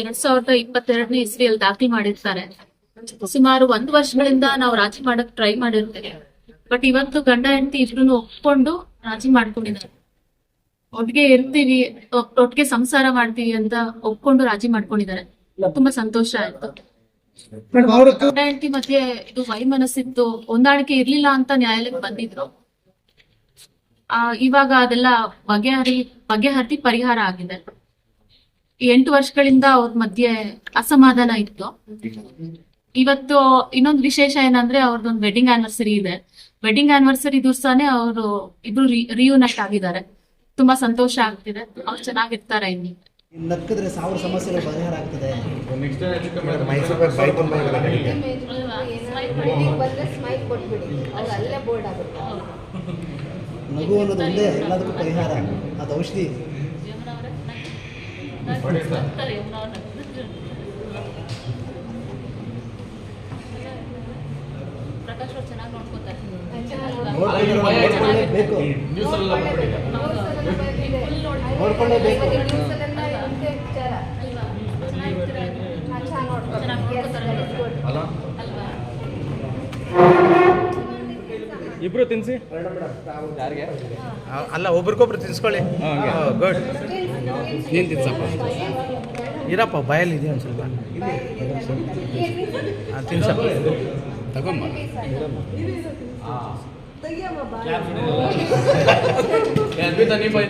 ಎರಡ್ ಸಾವಿರದ ಇಪ್ಪತ್ತೆರಡನೇ ಇಸ್ವಿಯಲ್ಲಿ ದಾಖಲೆ ಮಾಡಿರ್ತಾರೆ. ಸುಮಾರು ಒಂದ್ ವರ್ಷಗಳಿಂದ ನಾವು ರಾಜಿ ಮಾಡಕ್ ಟ್ರೈ ಮಾಡಿರ್ತೇವೆ. ಬಟ್ ಇವತ್ತು ಗಂಡ ಹೆಂಡತಿ ಇಬ್ರು ಒಪ್ಕೊಂಡು ರಾಜಿ ಮಾಡ್ಕೊಂಡಿದ್ದಾರೆ. ಒಟ್ಟಿಗೆ ಇರ್ತೀವಿ ಒಟ್ಟಿಗೆ ಸಂಸಾರ ಮಾಡ್ತೀವಿ ಅಂತ ಒಪ್ಕೊಂಡು ರಾಜಿ ಮಾಡ್ಕೊಂಡಿದ್ದಾರೆ. ತುಂಬಾ ಸಂತೋಷ ಆಯ್ತು. ಗಂಡ ಹೆಂಡತಿ ಮಧ್ಯೆ ಇದು ವೈಮನಸ್ಸಿತ್ತು ಹೊಂದಾಣಿಕೆ ಇರ್ಲಿಲ್ಲ ಅಂತ ನ್ಯಾಯಾಲಯಕ್ಕೆ ಬಂದಿದ್ರು. ಆ ಇವಾಗ ಅದೆಲ್ಲ ಬಗೆಹರಿ ಬಗೆಹರಿ ಪರಿಹಾರ ಆಗಿದೆ. ಎಂಟು ವರ್ಷಗಳಿಂದ ಅವ್ರ ಮಧ್ಯೆ ಅಸಮಾಧಾನ ಇತ್ತು. ಇವತ್ತು ಇನ್ನೊಂದು ವಿಶೇಷ ಏನಂದ್ರೆ ಅವ್ರದ್ದೊಂದು ವೆಡ್ಡಿಂಗ್ ಆನಿವರ್ಸರಿ ಇದೆ. ವೆಡ್ಡಿಂಗ್ ಆನಿವರ್ಸರಿ ದಿವಸನೇ ಅವರು ಇಬ್ರು ರಿಯೂನೈಟ್ ಆಗಿದ್ದಾರೆ. ತುಂಬಾ ಸಂತೋಷ ಆಗ್ತಿದೆ. ಅವ್ರು ಚೆನ್ನಾಗಿರ್ತಾರೆ ಇನ್ನು ನಕ್ಕಿದ್ರೆ ಸಾವಿರ ಸಮಸ್ಯೆಗಳು ಪರಿಹಾರ ಆಗ್ತದೆ. ಮೈಸೂರು ಬೈ ತುಂಬ ಇರೋದು ಬಂದ್ರೆ ಸ್ಮೈಲ್ ಕೊಟ್ಬಿಡಿ ಅಲ್ಲೇ ಬೋರ್ಡ್ ಆಗುತ್ತೆ ನಗು ಅನ್ನೋದು ಒಂದೇ ಎಲ್ಲದಕ್ಕೂ ಪರಿಹಾರ. ಅದು ಔಷಧಿ. ಪ್ರಕಾಶ್ ಅವ್ರು ಚೆನ್ನಾಗಿ ನೋಡ್ಕೋತಾರೆ ನೋಡ್ಕೊಳ್ಳೇಬೇಕು. ನೋಡ್ಕೊಳ್ಳೇಬೇಕು. ನ್ಯೂಸಲ್ಲೆಲ್ಲ ಇರುತ್ತೆ ಇಬ್ರು ತಿನ್ಸಿ ಅಲ್ಲ ಒಬ್ರಿಗೊಬ್ರು ತಿನ್ಸ್ಕೊಳ್ಳಿ ಗುಡ್ ನೀನು ತಿನ್ಸಪ್ಪ ಇರಪ್ಪ ಬಾಯಲ್ಲಿ ಇದೆ ಒಂದು ಸ್ವಲ್ಪ ಆ, ತಿನ್ಸಪ್ಪ ತಗೊಂಬ ಬಾ.